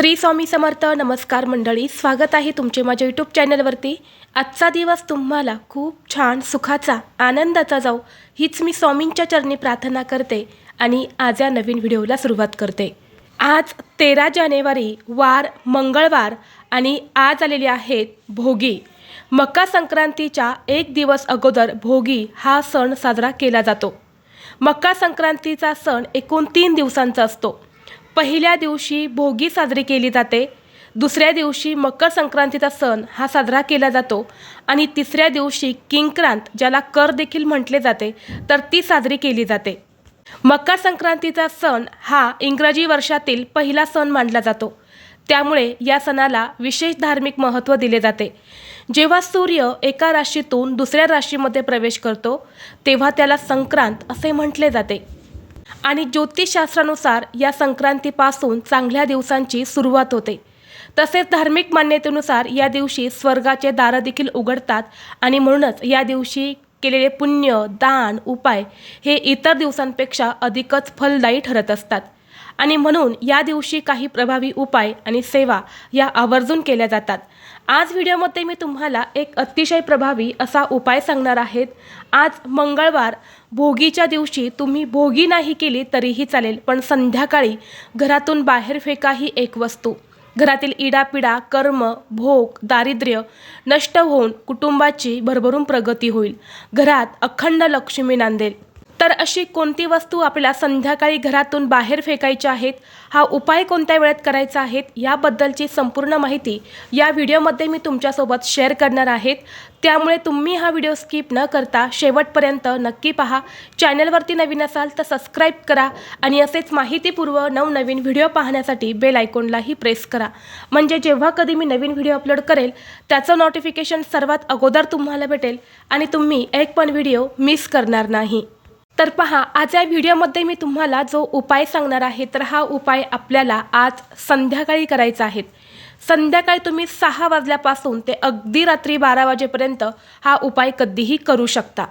श्री स्वामी समर्थ नमस्कार मंडळी स्वागत आहे तुमचे माझ्या यूट्यूब चॅनलवरती आजचा दिवस तुम्हाला खूप छान सुखाचा आनंदाचा जाऊ हीच मी स्वामींच्या चरणी प्रार्थना करते आणि आज या नवीन व्हिडिओला सुरुवात करते. आज तेरा जानेवारी वार मंगळवार आणि आज आलेले आहेत भोगी. मकर संक्रांतीच्या एक दिवस अगोदर भोगी हा सण साजरा केला जातो. मकर संक्रांतीचा सण एकूण तीन दिवसांचा असतो. पहिल्या दिवशी भोगी साजरी केली जाते. दुसऱ्या दिवशी मकर संक्रांतीचा सण हा साजरा केला जातो. आणि तिसऱ्या दिवशी किंक्रांत ज्याला कर देखील म्हटले जाते तर ती साजरी केली जाते. मकर संक्रांतीचा सण हा इंग्रजी वर्षातील पहिला सण मानला जातो. त्यामुळे या सणाला विशेष धार्मिक महत्त्व दिले जाते. जेव्हा सूर्य एका राशीतून दुसऱ्या राशीमध्ये प्रवेश करतो तेव्हा त्याला संक्रांत असे म्हटले जाते. आणि ज्योतिषशास्त्रानुसार या संक्रांतीपासून चांगल्या दिवसांची सुरुवात होते. तसेच धार्मिक मान्यतेनुसार या दिवशी स्वर्गाचे दारं देखील उघडतात आणि म्हणूनच या दिवशी केलेले पुण्य दान उपाय हे इतर दिवसांपेक्षा अधिकच फलदायी ठरत असतात. आणि म्हणून या दिवशी काही प्रभावी उपाय आणि सेवा या आवर्जून केल्या जातात. आज व्हिडिओमध्ये मी तुम्हाला एक अतिशय प्रभावी असा उपाय सांगणार आहेत आज मंगळवार भोगीच्या दिवशी तुम्ही भोगी नाही केली तरीही चालेल पण संध्याकाळी घरातून बाहेर फेका ही एक वस्तू. घरातील इडापिडा कर्म भोग दारिद्र्य नष्ट होऊन कुटुंबाची भरभरून प्रगती होईल. घरात अखंड लक्ष्मी नांदेल. तर अशी कोणती वस्तू आपल्याला संध्याकाळी घरातून बाहेर फेकायची आहेत? हा उपाय कोणत्या वेळेत करायचा आहेत? याबद्दलची संपूर्ण माहिती या व्हिडिओमध्ये मी तुमच्यासोबत शेअर करणार आहेत. त्यामुळे तुम्ही हा व्हिडिओ स्किप न करता शेवटपर्यंत नक्की पहा. चॅनलवरती नवीन असाल तर सबस्क्राईब करा आणि असेच माहितीपूर्व नवनवीन व्हिडिओ पाहण्यासाठी बेल आयकॉनलाही प्रेस करा. म्हणजे जेव्हा कधी मी नवीन व्हिडिओ अपलोड करेल त्याचं नोटिफिकेशन सर्वात अगोदर तुम्हाला भेटेल आणि तुम्ही एक पण व्हिडिओ मिस करणार नाही. तर पहा आज या व्हिडिओमध्ये मी तुम्हाला जो उपाय सांगणार आहे तर हा उपाय आपल्याला आज संध्याकाळी करायचा आहे. संध्याकाळी तुम्ही सहा वाजल्यापासून ते अगदी रात्री बारा वाजेपर्यंत हा उपाय कधीही करू शकता.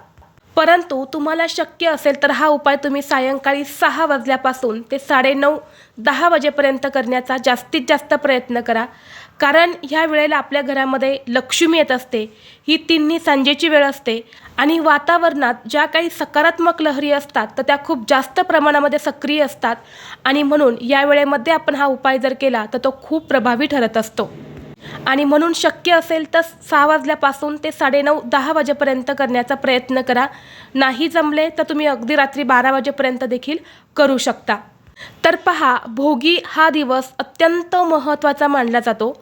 परंतु तुम्हाला शक्य असेल तर हा उपाय तुम्ही सायंकाळी सहा वाजल्यापासून ते साडेनऊ दहा वाजेपर्यंत करण्याचा जास्तीत जास्त प्रयत्न करा. कारण ह्या वेळेला आपल्या घरामध्ये लक्ष्मी येत असते. ही तिन्ही सांजेची वेळ असते. आणि वातावरणात ज्या काही सकारात्मक लहरी असतात तर त्या खूप जास्त प्रमाणामध्ये सक्रिय असतात. आणि म्हणून या वेळेमध्ये आपण हा उपाय जर केला तर तो खूप प्रभावी ठरत असतो. आणि म्हणून शक्य असेल तर सहा वाजल्यापासून ते साडेनऊ दहा वाजेपर्यंत करण्याचा प्रयत्न करा. नाही जमले तर तुम्ही अगदी रात्री बारा वाजेपर्यंत देखील करू शकता. तर पहा भोगी हा दिवस अत्यंत महत्त्वाचा मानला जातो.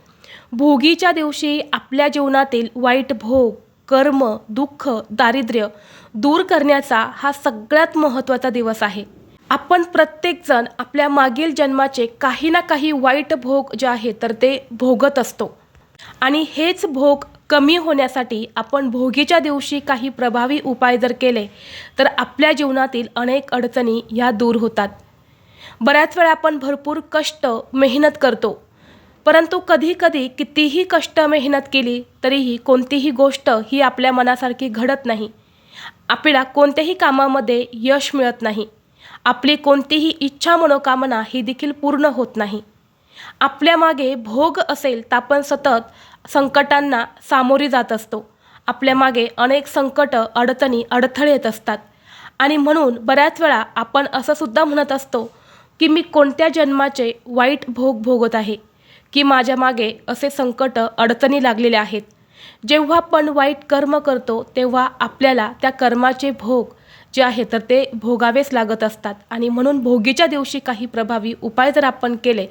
भोगीच्या दिवशी आपल्या जीवनातील वाईट भोग कर्म दुःख दारिद्र्य दूर करण्याचा हा सगळ्यात महत्त्वाचा दिवस आहे. आपण प्रत्येकजण आपल्या मागील जन्माचे काही ना काही वाईट भोग जे आहे तर ते भोगत असतो. आणि हेच भोग कमी होण्यासाठी आपण भोगीच्या दिवशी काही प्रभावी उपाय जर केले तर आपल्या जीवनातील अनेक अडचणी ह्या दूर होतात. बऱ्याच वेळा आपण भरपूर कष्ट मेहनत करतो. परंतु कधी कधी कितीही कष्ट मेहनत केली तरीही कोणतीही गोष्ट ही आपल्या मनासारखी घडत नाही. आपल्याला कोणत्याही कामामध्ये यश मिळत नाही. आपली कोणतीही इच्छा मनोकामना ही देखील पूर्ण होत नाही. आपल्या मागे भोग असेल तर आपण सतत संकटांना सामोरी जात असतो. आपल्या मागे अनेक संकट अडचणी अडथळे येत असतात. आणि म्हणून बऱ्याच वेळा आपण असंसुद्धा म्हणत असतो की मी कोणत्या जन्माचे वाईट भोग भोगत आहे? की माझ्या मागे असे संकट अडचणी लागलेले आहेत. जेव्हा आपण वाईट कर्म करतो तेव्हा आपल्याला त्या कर्माचे भोग जे आहे तर ते भोगावेच लागत असतात. आणि म्हणून भोगीच्या दिवशी काही प्रभावी उपाय जर आपण केले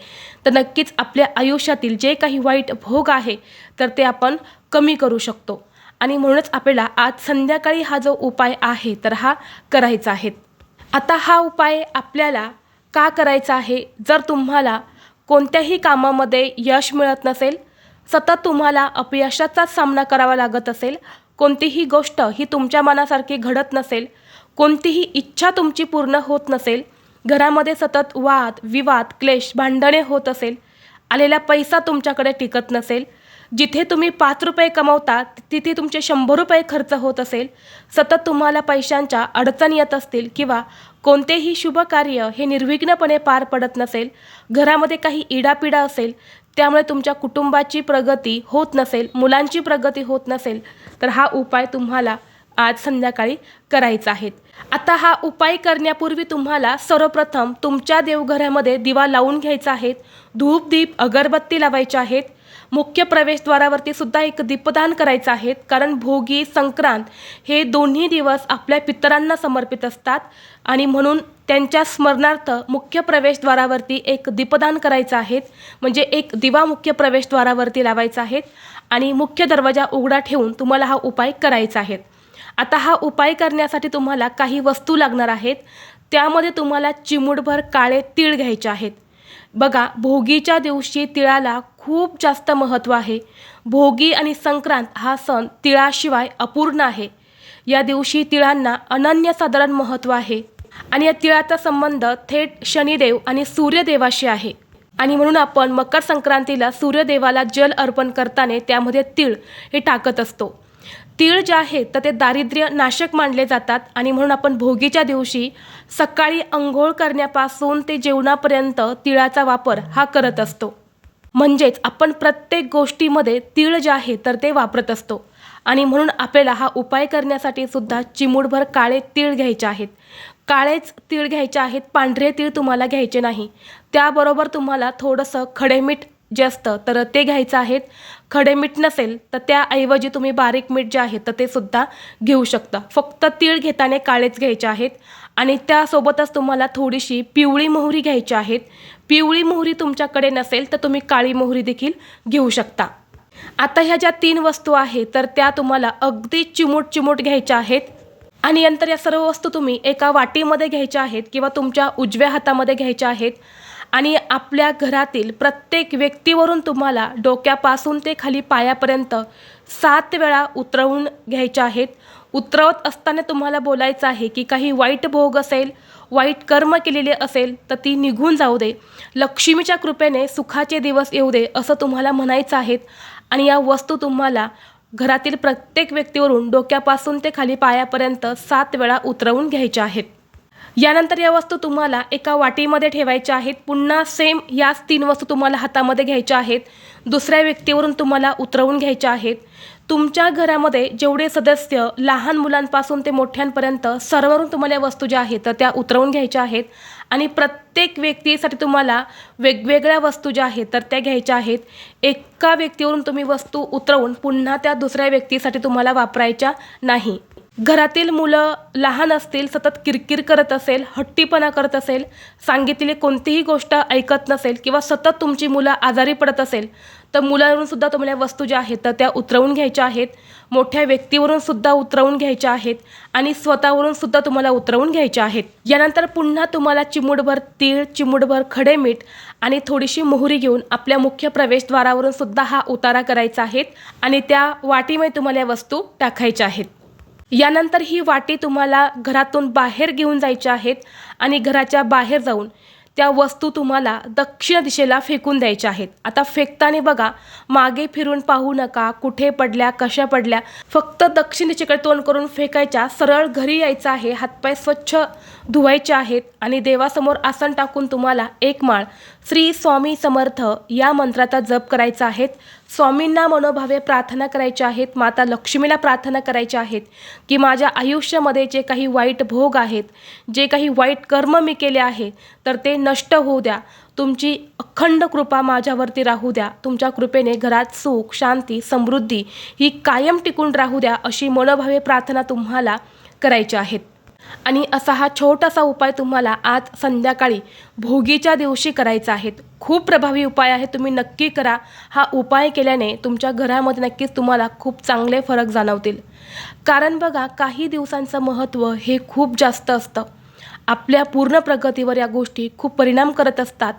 तर नक्कीच आपल्या आयुष्यातील जे काही वाईट भोग आहे तर ते आपण कमी करू शकतो. आणि म्हणूनच आपल्याला आज संध्याकाळी हा जो उपाय आहे तर हा करायचा आहे. आता हा उपाय आपल्याला का करायचा आहे जर तुम्हाला कोणत्याही कामामध्ये यश मिळत नसेल सतत तुम्हाला अपयशाचाच सामना करावा लागत असेल कोणतीही गोष्ट ही तुमच्या मनासारखी घडत नसेल कोणतीही इच्छा तुमची पूर्ण होत नसेल घरामध्ये सतत वाद विवाद क्लेश भांडणे होत असेल आलेला पैसा तुमच्याकडे टिकत नसेल जिथे तुम्ही पाच रुपये कमवता तिथे तुमचे शंभर रुपये खर्च होत असेल सतत तुम्हाला पैशांच्या अडचणी येत असतील किंवा कोणतेही शुभ कार्य हे निर्विघ्नपणे पार पडत नसेल घरामध्ये काही इडापिडा असेल त्यामुळे तुमच्या कुटुंबाची प्रगती होत नसेल मुलांची प्रगती होत नसेल तर हा उपाय तुम्हाला आज संध्याकाळी करायचा आहे. आता हा उपाय करण्यापूर्वी तुम्हाला सर्वप्रथम तुमच्या देवघरामध्ये दिवा लावून घ्यायचा आहे. धूप दीप अगरबत्ती लावायच्या आहेत. मुख्य प्रवेशद्वारावरती सुद्धा एक दीपदान करायचं आहे कारण भोगी संक्रांत हे दोन्ही दिवस आपल्या पितरांना समर्पित असतात. आणि म्हणून त्यांच्या स्मरणार्थ मुख्य प्रवेशद्वारावरती एक दीपदान करायचं आहे म्हणजे एक दिवा मुख्य प्रवेशद्वारावरती लावायचा आहे आणि मुख्य दरवाजा उघडा ठेवून तुम्हाला हा उपाय करायचा आहे आता हा उपाय करण्यासाठी तुम्हाला काही वस्तू लागणार आहेत. त्यामध्ये तुम्हाला चिमुटभर काळे तीळ घ्यायचे आहेत. बघा भोगीच्या दिवशी तिळाला खूप जास्त महत्त्व आहे. भोगी आणि संक्रांत हा सण तिळाशिवाय अपूर्ण आहे. या दिवशी तिळांना अनन्यसाधारण महत्त्व आहे. आणि या तिळाचा संबंध थेट शनिदेव आणि सूर्यदेवाशी आहे. आणि म्हणून आपण मकर संक्रांतीला सूर्यदेवाला जल अर्पण करताना त्यामध्ये तीळ हे टाकत असतो. तीळ जे आहे तर ते दारिद्र्य नाशक मानले जातात आणि म्हणून आपण भोगीच्या दिवशी सकाळी अंघोळ करण्यापासून ते जेवणापर्यंत तिळाचा वापर हा करत असतो. म्हणजेच आपण प्रत्येक गोष्टीमध्ये तीळ जे आहे तर ते वापरत असतो. आणि म्हणून आपल्याला हा उपाय करण्यासाठी सुद्धा चिमूटभर काळे तीळ घ्यायचे आहेत. काळेच तीळ घ्यायचे आहेत पांढरे तीळ तुम्हाला घ्यायचे नाही. त्याबरोबर तुम्हाला थोडंसं खडे मीठ जे असतं तर ते घ्यायचं आहेत. खडे मीठ नसेल तर त्याऐवजी तुम्ही बारीक मीठ जे आहे तर ते सुद्धा घेऊ शकता. फक्त तीळ घेताना काळेच घ्यायचे आहेत. आणि त्यासोबतच तुम्हाला थोडीशी पिवळी मोहरी घ्यायची आहेत. पिवळी मोहरी तुमच्याकडे नसेल तर तुम्ही काळी मोहरी देखील घेऊ शकता. आता ह्या ज्या तीन वस्तू आहेत तर त्या तुम्हाला अगदी चिमूट चिमूट घ्यायच्या आहेत. आणि नंतर या सर्व वस्तू तुम्ही एका वाटीमध्ये घ्यायच्या आहेत किंवा तुमच्या उजव्या हातामध्ये घ्यायच्या आहेत. आणि आपल्या घरातील प्रत्येक व्यक्तीवरून तुम्हाला डोक्यापासून ते खाली पायापर्यंत सात वेळा उतरवून घ्यायच्या आहेत. उतरवत असताना तुम्हाला बोलायचं आहे की काही वाईट भोग असेल वाईट कर्म केलेले असेल तर ती निघून जाऊ दे. लक्ष्मीच्या कृपेने सुखाचे दिवस येऊ दे असं तुम्हाला म्हणायचं आहेत आणि या वस्तू तुम्हाला घरातील प्रत्येक व्यक्तीवरून डोक्यापासून ते खाली पायापर्यंत सात वेळा उतरवून घ्यायच्या आहेत. यानंतर या वस्तू तुम्हाला एका वाटीमध्ये ठेवायच्या आहेत. पुन्हा सेम याच तीन वस्तू तुम्हाला हातामध्ये घ्यायच्या आहेत. दुसऱ्या व्यक्तीवरून तुम्हाला उतरवून घ्यायच्या आहेत. तुमच्या घरामध्ये जेवढे सदस्य लहान मुलांपासून ते मोठ्यांपर्यंत सर्वरून तुम्हाला या वस्तू ज्या आहेत तर त्या उतरवून घ्यायच्या आहेत. आणि प्रत्येक व्यक्तीसाठी तुम्हाला वेगवेगळ्या वस्तू ज्या आहेत तर त्या घ्यायच्या आहेत. एका व्यक्तीवरून तुम्ही वस्तू उतरवून पुन्हा त्या दुसऱ्या व्यक्तीसाठी तुम्हाला वापरायच्या नाही. घरातील मुलं लहान असतील सतत किरकिर करत असेल हट्टीपणा करत असेल सांगितलेली कोणतीही गोष्ट ऐकत नसेल किंवा सतत तुमची मुलं आजारी पडत असेल तर मुलांवरून सुद्धा तुम्हाला वस्तू ज्या आहेत तर त्या उतरवून घ्यायच्या आहेत. मोठ्या व्यक्तीवरून सुद्धा उतरवून घ्यायच्या आहेत आणि स्वतःवरून सुद्धा तुम्हाला उतरवून घ्यायच्या आहेत. यानंतर पुन्हा तुम्हाला चिमूटभर तीळ चिमूटभर खडे मीठ आणि थोडीशी मोहरी घेऊन आपल्या मुख्य प्रवेशद्वारावरून सुद्धा हा उतारा करायचा आहे आणि त्या वाटीमध्ये तुम्हाला या वस्तू टाकायच्या आहेत. यानंतर ही वाटी तुम्हाला घरातून बाहेर घेऊन जायची आहेत आणि घराच्या बाहेर जाऊन त्या वस्तू तुम्हाला दक्षिण दिशेला फेकून द्यायच्या आहेत. आता फेकताना बघा मागे फिरून पाहू नका कुठे पडल्या कशा पडल्या. फक्त दक्षिण दिशेकडे तोंड करून फेकायच्या सरळ घरी यायचं आहे हातपाय स्वच्छ धुवायचे आहेत आणि देवासमोर आसन टाकून तुम्हाला एक माळ श्री स्वामी समर्थ या मंत्राचा जप करायचा आहे. स्वामींना मनोभावे प्रार्थना करायच्या आहेत माता लक्ष्मीला प्रार्थना करायच्या आहेत की माझ्या आयुष्यामध्ये जे काही वाईट भोग आहेत जे काही वाईट कर्म मी केले आहे तर ते नष्ट होऊ द्या. तुमची अखंड कृपा माझ्यावरती राहू द्या. तुमच्या कृपेने घरात सुख शांती समृद्धी ही कायम टिकून राहू द्या अशी मनोभावे प्रार्थना तुम्हाला करायच्या आहेत. आणि असा हा छोटासा उपाय तुम्हाला आज संध्याकाळी भोगीच्या दिवशी करायचा आहे. खूप प्रभावी उपाय आहे. तुम्ही नक्की करा. हा उपाय केल्याने तुमच्या घरामध्ये नक्कीच तुम्हाला खूप चांगले फरक जाणवतील. कारण बघा काही दिवसांचं महत्त्व हे खूप जास्त असतं. आपल्या पूर्ण प्रगतीवर या गोष्टी खूप परिणाम करत असतात.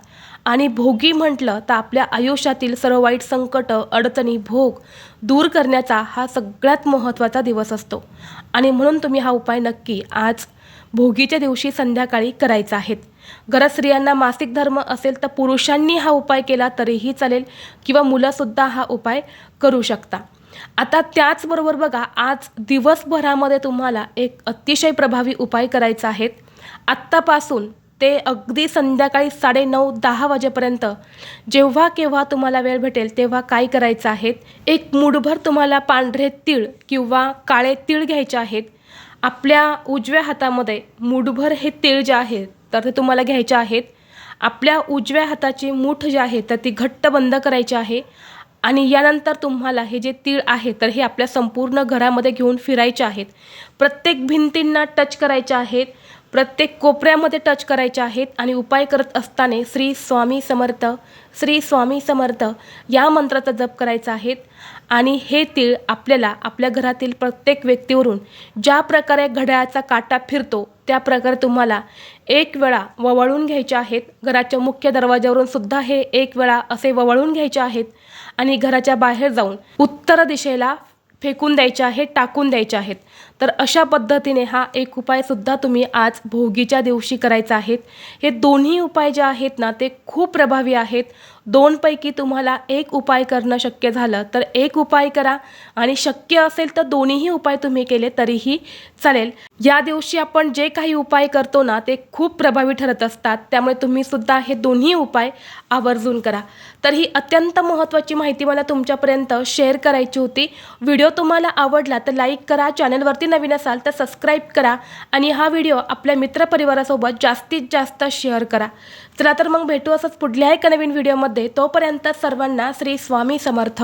आणि भोगी म्हटलं तर आपल्या आयुष्यातील सर्व वाईट संकट अडचणी भोग दूर करण्याचा हा सगळ्यात महत्त्वाचा दिवस असतो. आणि म्हणून तुम्ही हा उपाय नक्की आज भोगीच्या दिवशी संध्याकाळी करायचा आहेत गरज स्त्रियांना मासिक धर्म असेल तर पुरुषांनी हा उपाय केला तरीही चालेल किंवा मुलंसुद्धा हा उपाय करू शकता. आता त्याचबरोबर बघा आज दिवसभरामध्ये तुम्हाला एक अतिशय प्रभावी उपाय करायचा आहेत. आत्तापासून ते अगदी संध्याकाळी साडेनऊ दहा वाजेपर्यंत जेव्हा केव्हा तुम्हाला वेळ भेटेल तेव्हा काय करायचं आहे एक मुठभर तुम्हाला पांढरे तीळ किंवा काळे तीळ घ्यायचे आहेत. आपल्या उजव्या हातामध्ये मुठभर हे तीळ जे आहेत तर ते तुम्हाला घ्यायचे आहेत. आपल्या उजव्या हाताची मूठ जी आहे तर ती घट्ट बंद करायची आहे. आणि यानंतर तुम्हाला हे जे तीळ आहे तर हे आपल्या संपूर्ण घरामध्ये घेऊन फिरायचे आहेत. प्रत्येक भिंतींना टच करायचे आहेत प्रत्येक कोपऱ्यामध्ये टच करायचे आहेत आणि उपाय करत असताना श्री स्वामी समर्थ श्री स्वामी समर्थ या मंत्राचा जप करायचा आहे आणि हे तीळ आपल्याला आपल्या घरातील प्रत्येक व्यक्तीवरून ज्या प्रकारे घड्याळाचा काटा फिरतो त्या प्रकारे तुम्हाला एक वेळा ववळून घ्यायचे आहेत. घराच्या मुख्य दरवाज्यावरून सुद्धा हे एक वेळा असे ववळून घ्यायचे आहेत. आणि घराच्या बाहेर जाऊन उत्तर दिशेला फेकून द्यायचे आहेत टाकून द्यायचे आहेत. तर अशा पद्धतीने हा एक उपायसुद्धा तुम्ही आज भोगीच्या दिवशी करायचा आहेत. हे दोन्ही उपाय जे आहेत ना ते खूप प्रभावी आहेत. दोनपैकी तुम्हाला एक उपाय करणं शक्य झालं तर एक उपाय करा आणि शक्य असेल तर दोन्हीही उपाय तुम्ही केले तरीही चालेल. या दिवशी आपण जे काही उपाय करतो ना ते खूप प्रभावी ठरत असतात. त्यामुळे तुम्ही सुद्धा हे दोन्ही उपाय आवर्जून करा. तर ही अत्यंत महत्त्वाची माहिती मला तुमच्यापर्यंत शेअर करायची होती. व्हिडिओ तुम्हाला आवडला तर लाईक करा चॅनलवरती नवीन असाल तर सबस्क्राईब करा आणि हा व्हिडिओ आपल्या मित्रपरिवारासोबत जास्तीत जास्त शेअर करा. चला तर मग भेटू असंच पुढल्या एका नवीन व्हिडिओमध्ये. तोपर्यंत सर्वांना श्री स्वामी समर्थ.